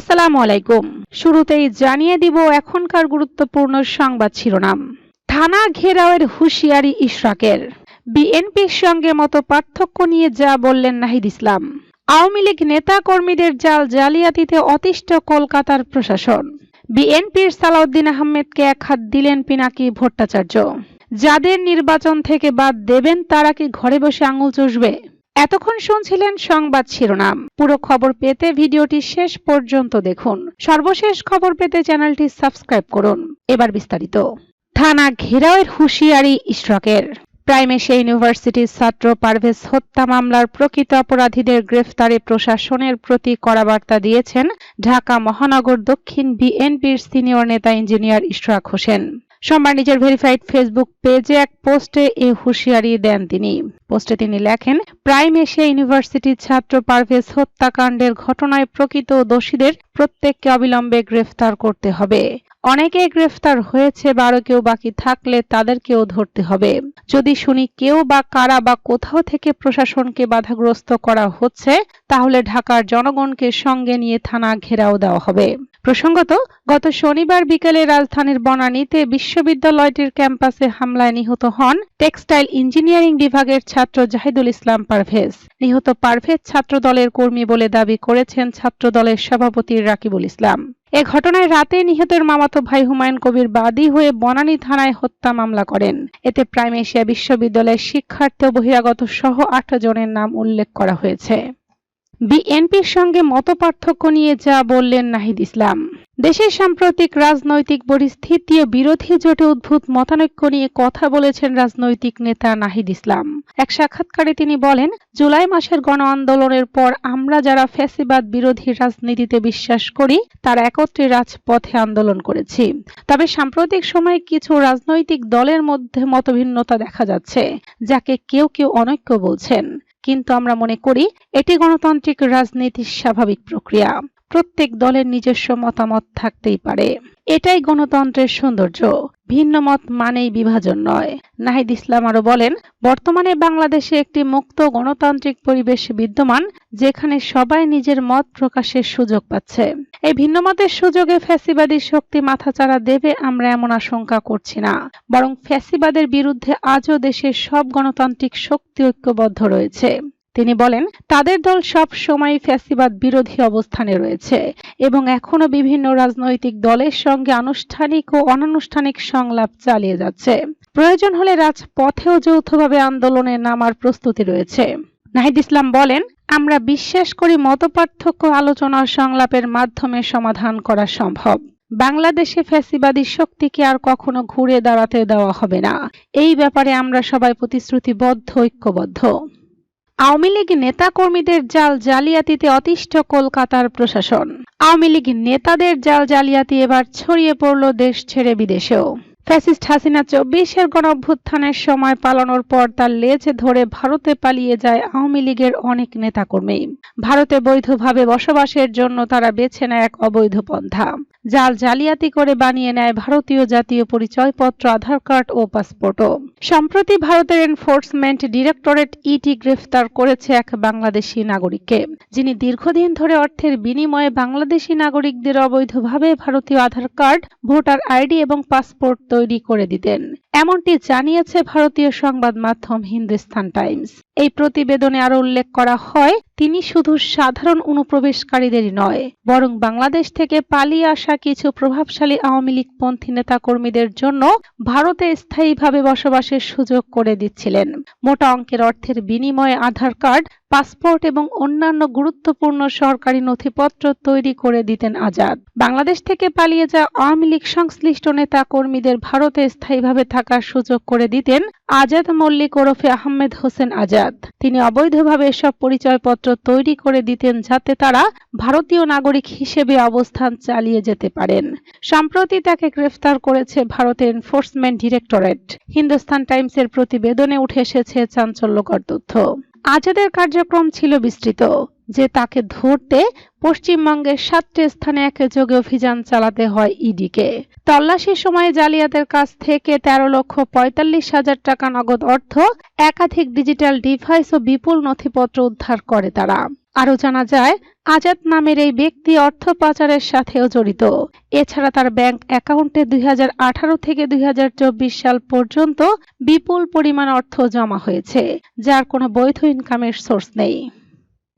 আসসালামু আলাইকুম। শুরুতেই জানিয়ে দিব এখনকার গুরুত্বপূর্ণ সংবাদ শিরোনাম। থানা ঘেরাওয়ের হুঁশিয়ারি ইশরাকের। বিএনপির সঙ্গে মতো পার্থক্য নিয়ে যা বললেন নাহিদ ইসলাম। আওয়ামী লীগ নেতা কর্মীদের জাল জালিয়াতিতে অতিষ্ঠ কলকাতার প্রশাসন। বিএনপির সালাউদ্দিন আহমেদকে এক হাত দিলেন পিনাকি ভট্টাচার্য। যাদের নির্বাচন থেকে বাদ দেবেন তারা কি ঘরে বসে আঙুল চষবে? এতক্ষণ শুনছিলেন সংবাদ শিরোনাম। পুরো খবর পেতে ভিডিওটি শেষ পর্যন্ত দেখুন। সর্বশেষ খবর পেতে চ্যানেলটি সাবস্ক্রাইব করুন। এবার বিস্তারিত। থানা ঘেরাওয়ের হুঁশিয়ারি ইশরাকের। প্রাইম এশিয়া ইউনিভার্সিটির ছাত্র পারভেজ হত্যা মামলার প্রকৃত অপরাধীদের গ্রেফতারে প্রশাসনের প্রতি কড়া বার্তা দিয়েছেন ঢাকা মহানগর দক্ষিণ বিএনপির সিনিয়র নেতা ইঞ্জিনিয়ার ইশরাক হোসেন। সোমবার নিজের ভেরিফাইড ফেসবুক পেজে এক পোস্টে এ হুঁশিয়ারি দেন তিনি। পোস্টে তিনি লেখেন, প্রাইম এশিয়া ইউনিভার্সিটির ছাত্র পারভেজ হত্যাকাণ্ডের ঘটনায় প্রকৃত দোষীদের প্রত্যেককে অবিলম্বে গ্রেফতার করতে হবে। অনেকে গ্রেফতার হয়েছে, বারো কেউ বাকি থাকলে তাদেরকেও ধরতে হবে। যদি শুনি কেউ বা কারা বা কোথাও থেকে প্রশাসনকে বাধাগ্রস্ত করা হচ্ছে, তাহলে ঢাকার জনগণকে সঙ্গে নিয়ে থানা ঘেরাও দেওয়া হবে। প্রসঙ্গত, গত শনিবার বিকেলে রাজধানীর বনানীতে বিশ্ববিদ্যালয়টির ক্যাম্পাসে হামলায় নিহত হন টেক্সটাইল ইঞ্জিনিয়ারিং বিভাগের ছাত্র জাহিদুল ইসলাম পারভেজ। নিহত পারভেজ ছাত্র দলের কর্মী বলে দাবি করেছেন ছাত্র দলের সভাপতি রাকিবুল ইসলাম। এ ঘটনায় রাতে নিহতের মামাতো ভাই হুমায়ুন কবির বাদী হয়ে বনানী থানায় হত্যা মামলা করেন। এতে প্রাইম এশিয়া বিশ্ববিদ্যালয়ের শিক্ষার্থী বহিরাগত সহ আট জনের নাম উল্লেখ করা হয়েছে। বিএনপির সঙ্গে মতপার্থক্য নিয়ে যা বললেন নাহিদ ইসলাম। দেশের সাম্প্রতিক রাজনৈতিক পরিস্থিতি ও বিরোধী জোটে উদ্ভূত মতানৈক্য নিয়ে কথা বলেছেন রাজনৈতিক নেতা নাহিদ ইসলাম। এক সাক্ষাৎকারে তিনি বলেন, জুলাই মাসের গণ আন্দোলনের পর আমরা যারা ফ্যাসিবাদ বিরোধী রাজনীতিতে বিশ্বাস করি, তারা একত্রে রাজপথে আন্দোলন করেছি। তবে সাম্প্রতিক সময়ে কিছু রাজনৈতিক দলের মধ্যে মতভিন্নতা দেখা যাচ্ছে, যাকে কেউ কেউ অনৈক্য বলছেন। কিন্তু আমরা মনে করি এটি গণতান্ত্রিক রাজনীতির স্বাভাবিক প্রক্রিয়া। প্রত্যেক দলের নিজস্ব মতামত থাকতেই পারে। এটাই গণতন্ত্রের সৌন্দর্য। ভিন্ন মত মানেই বিভাজন নয়। নাহিদ ইসলাম আরও বলেন, বর্তমানে বাংলাদেশে একটি মুক্ত গণতান্ত্রিক পরিবেশ বিদ্যমান, যেখানে সবাই নিজের মত প্রকাশের সুযোগ পাচ্ছে। এই ভিন্ন মতের সুযোগে ফ্যাসিবাদী শক্তি মাথাচাড়া দেবে আমরা এমন আশঙ্কা করছি না। বরং ফ্যাসিবাদের বিরুদ্ধে আজও দেশের সব গণতান্ত্রিক শক্তি ঐক্যবদ্ধ রয়েছে। তিনি বলেন, তাদের দল সব সময় ফ্যাসিবাদ বিরোধী অবস্থানে রয়েছে এবং এখনও বিভিন্ন রাজনৈতিক দলের সঙ্গে আনুষ্ঠানিক ও অনানুষ্ঠানিক সংলাপ চালিয়ে যাচ্ছে। প্রয়োজন হলে রাজপথেও যৌথভাবে আন্দোলনে নামার প্রস্তুতি রয়েছে। নাহিদ ইসলাম বলেন, আমরা বিশ্বাস করি মতপার্থক্য আলোচনা সংলাপের মাধ্যমে সমাধান করা সম্ভব। বাংলাদেশে ফ্যাসিবাদী শক্তিকে আর কখনো ঘুরে দাঁড়াতে দেওয়া হবে না। এই ব্যাপারে আমরা সবাই প্রতিশ্রুতিবদ্ধ, ঐক্যবদ্ধ। আওয়ামী লীগ নেতা কর্মীদের জাল জালিয়াতিতে অতিষ্ঠ কলকাতার প্রশাসন। আওয়ামী লীগ নেতাদের জাল জালিয়াতি এবার ছড়িয়ে পড়ল দেশ ছেড়ে বিদেশেও। ফ্যাসিস্ট হাসিনা চব্বিশের গণ অভ্যুত্থানের সময় পালানোর পর তার লেজ ধরে ভারতে পালিয়ে যায় আওয়ামী লীগের অনেক নেতাকর্মী। ভারতে বৈধভাবে বসবাসের জন্য তারা বেছে নেয় এক অবৈধ পন্থা। জাল জালিয়াতি করে বানিয়ে নেয় ভারতীয় জাতীয় পরিচয়পত্র, আধার কার্ড ও পাসপোর্টও। সম্প্রতি ভারতের এনফোর্সমেন্ট ডিরেক্টরেট ইটি গ্রেফতার করেছে এক বাংলাদেশি নাগরিককে, যিনি দীর্ঘদিন ধরে অর্থের বিনিময়ে বাংলাদেশি নাগরিকদের অবৈধভাবে ভারতীয় আধার কার্ড, ভোটার আইডি এবং পাসপোর্ট তৈরি করে দিতেন। এমনটি জানিয়েছে ভারতীয় সংবাদ মাধ্যম হিন্দুস্তান টাইমস। এই প্রতিবেদনে আরও উল্লেখ করা হয়, তিনি শুধু সাধারণ অনুপ্রবেশকারীদেরই নয়, বরং বাংলাদেশ থেকে পালিয়ে আসা কিছু প্রভাবশালী আওয়ামী লীগ পন্থী নেতাকর্মীদের জন্য ভারতে স্থায়ীভাবে বসবাসের সুযোগ করে দিচ্ছিলেন। মোটা অঙ্কের অর্থের বিনিময়ে আধার কার্ড, পাসপোর্ট এবং অন্যান্য গুরুত্বপূর্ণ সরকারি নথিপত্র তৈরি করে দিতেন আজাদ। বাংলাদেশ থেকে পালিয়ে যাওয়া আওয়ামী লীগ সংশ্লিষ্ট নেতা কর্মীদের ভারতে স্থায়ীভাবে থাকার সুযোগ করে দিতেন আজাদ মল্লিক ওরফে আহমেদ হোসেন আজাদ। তিনি অবৈধভাবে এসব পরিচয়পত্র তৈরি করে দিতেন যাতে তারা ভারতীয় নাগরিক হিসেবে অবস্থান চালিয়ে যেতে পারেন। সম্প্রতি তাকে গ্রেফতার করেছে ভারতের এনফোর্সমেন্ট ডিরেক্টরেট। হিন্দুস্তান টাইমসের প্রতিবেদনে উঠে এসেছে চাঞ্চল্যকর তথ্য। আজাদের কার্যক্রম ছিল বিস্তৃত। যে তাকে ধরতে পশ্চিমবঙ্গের সাতটি স্থানে একযোগে অভিযান চালাতে হয় ইডিকে। তল্লাশির সময় জালিয়াতের কাছ থেকে তেরো লক্ষ পঁয়তাল্লিশ হাজার টাকা নগদ অর্থ, একাধিক ডিজিটাল ডিভাইস ও বিপুল নথিপত্র উদ্ধার করে তারা। আরও জানা যায়, আজাদ নামের এই ব্যক্তি অর্থ পাচারের সাথেও জড়িত। এছাড়া তার ব্যাংক অ্যাকাউন্টে দুই হাজার আঠারো থেকে দুই হাজার চব্বিশ সাল পর্যন্ত বিপুল পরিমাণ অর্থ জমা হয়েছে, যার কোনো বৈধ ইনকামের সোর্স নেই।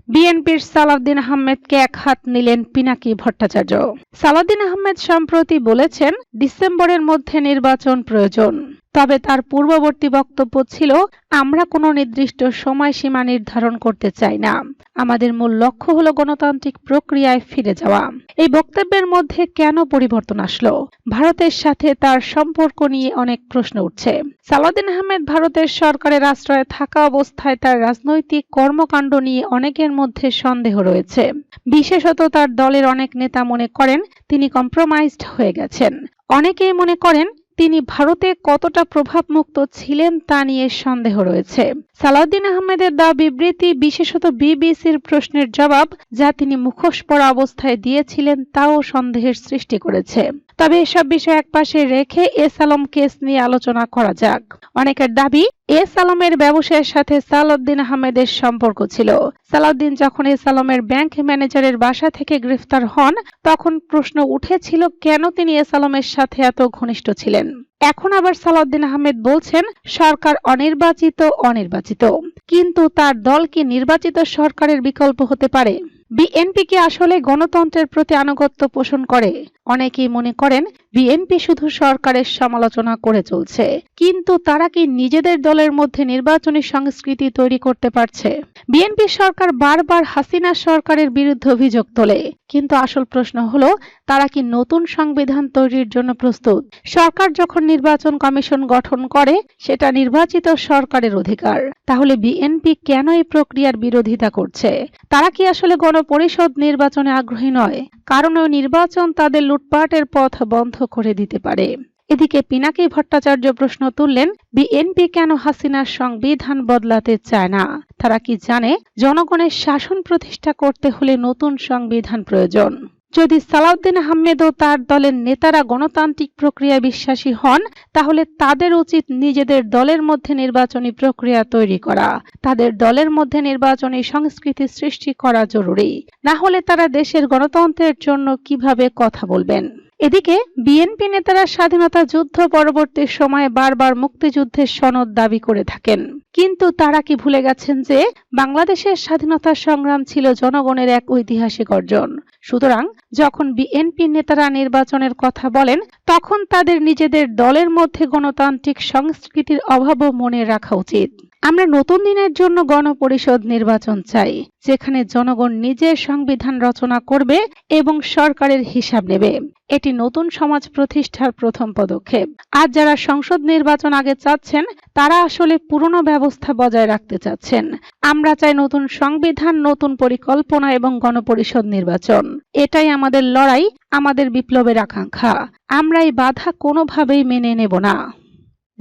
বিএনপির সালাউদ্দিন আহমেদকে এক হাত নিলেন পিনাকি ভট্টাচার্য। সালাউদ্দিন আহমেদ সম্প্রতি বলেছেন, ডিসেম্বরের মধ্যে নির্বাচন প্রয়োজন। তবে তার পূর্ববর্তী বক্তব্য ছিল, আমরা কোনো নির্দিষ্ট সময়সীমা নির্ধারণ করতে চাই না। আমাদের মূল লক্ষ্য হলো গণতান্ত্রিক প্রক্রিয়ায় ফিরে যাওয়া। এই বক্তব্যের মধ্যে কেন পরিবর্তন আসলো? ভারতের সাথে তার সম্পর্ক নিয়ে অনেক প্রশ্ন উঠছে। সালাদিন আহমেদ ভারতের সরকারের আশ্রয়ে থাকা অবস্থায় তার রাজনৈতিক কর্মকাণ্ড নিয়ে অনেকের মধ্যে সন্দেহ রয়েছে। বিশেষত তার দলের অনেক নেতা মনে করেন তিনি কম্প্রোমাইজড হয়ে গেছেন। অনেকেই মনে করেন তিনি ভারতে কতটা প্রভাবমুক্ত ছিলেন তা নিয়ে সন্দেহ রয়েছে। সালাউদ্দিন আহমেদের দা বিবৃতি বিশেষত বিবিসির প্রশ্নের জবাব যা তিনি মুখোশ পরা অবস্থায় দিয়েছিলেন তাও সন্দেহের সৃষ্টি করেছে। তবে এসব বিষয় একপাশে রেখে এস আলম কেস নিয়ে আলোচনা করা যাক। অনেকের দাবি এস আলমের ব্যবসায়ের সাথে সালাউদ্দিন আহমেদের সম্পর্ক ছিল। সালাউদ্দিন যখন এস আলমের ব্যাংক ম্যানেজারের বাসা থেকে গ্রেফতার হন, তখন প্রশ্ন উঠেছিল, কেন তিনি এস আলমের সাথে এত ঘনিষ্ঠ ছিলেন? এখন আবার সালাউদ্দিন আহমেদ বলছেন, সরকার অনির্বাচিত অনির্বাচিত। কিন্তু তার দল কি নির্বাচিত সরকারের বিকল্প হতে পারে? বিএনপি কি আসলে গণতন্ত্রের প্রতি আনুগত্য পোষণ করে। অনেকেই মনে করেন, বিএনপি শুধু সরকারের সমালোচনা করে চলছে। কিন্তু তারা কি নিজেদের দলের মধ্যে নির্বাচনী সংস্কৃতি তৈরি করতে পারছে? বিএনপি সরকার বারবার হাসিনা সরকারের বিরুদ্ধে অভিযোগ তোলে। কিন্তু আসল প্রশ্ন হলো, তারা কি নতুন সংবিধান তৈরির জন্য প্রস্তুত? সরকার যখন নির্বাচন কমিশন গঠন করে, সেটা নির্বাচিত সরকারের অধিকার। তাহলে বিএনপি কেন এই প্রক্রিয়ার বিরোধিতা করছে? তারা কি আসলে গণপরিষদ নির্বাচনে আগ্রহী নয়। কারণ ওই নির্বাচন তাদের লুটপাটের পথ বন্ধ করে দিতে পারে। এদিকে পিনাকি ভট্টাচার্য প্রশ্ন তুললেন, বিএনপি কেন হাসিনার সংবিধান বদলাতে চায় না? তারা কি জানে, জনগণের শাসন প্রতিষ্ঠা করতে হলে নতুন সংবিধান প্রয়োজন। যদি সালাউদ্দিন আহমেদ ও তার দলের নেতারা গণতান্ত্রিক প্রক্রিয়ায় বিশ্বাসী হন, তাহলে তাদের উচিত নিজেদের দলের মধ্যে নির্বাচনী প্রক্রিয়া তৈরি করা। তাদের দলের মধ্যে নির্বাচনী সংস্কৃতি সৃষ্টি করা জরুরি। না হলে তারা দেশের গণতন্ত্রের জন্য কীভাবে কথা বলবেন? এদিকে বিএনপি নেতারা স্বাধীনতা যুদ্ধ পরবর্তী সময়ে বারবার মুক্তিযুদ্ধের সনদ দাবি করে থাকেন। কিন্তু তারা কি ভুলে গেছেন যে বাংলাদেশের স্বাধীনতা সংগ্রাম ছিল জনগণের এক ঐতিহাসিক অর্জন। সুতরাং যখন বিএনপি নেতারা নির্বাচনের কথা বলেন, তখন তাদের নিজেদের দলের মধ্যে গণতান্ত্রিক সংস্কৃতির অভাবও মনে রাখা উচিত। আমরা নতুন দিনের জন্য গণপরিষদ নির্বাচন চাই, যেখানে জনগণ নিজের সংবিধান রচনা করবে এবং সরকারের হিসাব নেবে। এটি নতুন সমাজ প্রতিষ্ঠার প্রথম পদক্ষেপ। আজ যারা সংসদ নির্বাচন আগে চাচ্ছেন, তারা আসলে পুরনো ব্যবস্থা বজায় রাখতে চাচ্ছেন। আমরা চাই নতুন সংবিধান, নতুন পরিকল্পনা এবং গণপরিষদ নির্বাচন। এটাই আমাদের লড়াই, আমাদের বিপ্লবের আকাঙ্ক্ষা। আমরা এই বাধা কোনোভাবেই মেনে নেব না।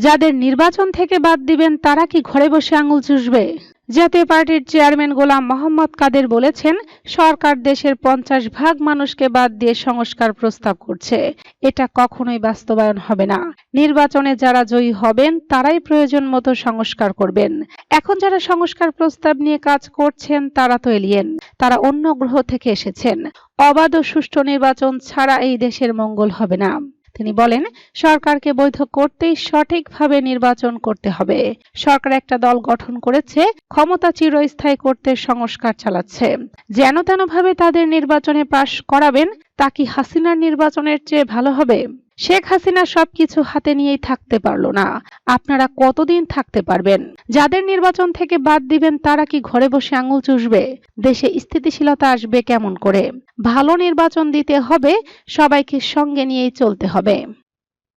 যাদের নির্বাচন থেকে বাদ দিবেন, তারা কি ঘরে বসে আঙুল চুষবে? জাতীয় পার্টির চেয়ারম্যান গোলাম মোহাম্মদ কাদের বলেছেন, সরকার দেশের পঞ্চাশ ভাগ মানুষকে বাদ দিয়ে সংস্কার প্রস্তাব করছে। এটা কখনোই বাস্তবায়ন হবে না। নির্বাচনে যারা জয়ী হবেন, তারাই প্রয়োজন মতো সংস্কার করবেন। এখন যারা সংস্কার প্রস্তাব নিয়ে কাজ করছেন, তারা তো এলিয়েন। তারা অন্য গ্রহ থেকে এসেছেন। অবাধ ও সুষ্ঠু নির্বাচন ছাড়া এই দেশের মঙ্গল হবে না। তিনি বলেন, সরকারকে বৈধ করতেই সঠিকভাবে নির্বাচন করতে হবে। সরকার একটা দল গঠন করেছে, ক্ষমতা চিরস্থায়ী করতে সংস্কার চালাচ্ছে। যেন তেনভাবে তাদের নির্বাচনে পাশ করাবেন, তা কি হাসিনার নির্বাচনের চেয়ে ভালো হবে? শেখ হাসিনা সবকিছু হাতে নিয়েই থাকতে পারল না। আপনারা কতদিন থাকতে পারবেন? যাদের নির্বাচন থেকে বাদ দিবেন, তারা কি ঘরে বসে আঙুল চুষবে? দেশে স্থিতিশীলতা আসবে কেমন করে? ভালো নির্বাচন দিতে হবে, সবাইকে সঙ্গে নিয়েই চলতে হবে।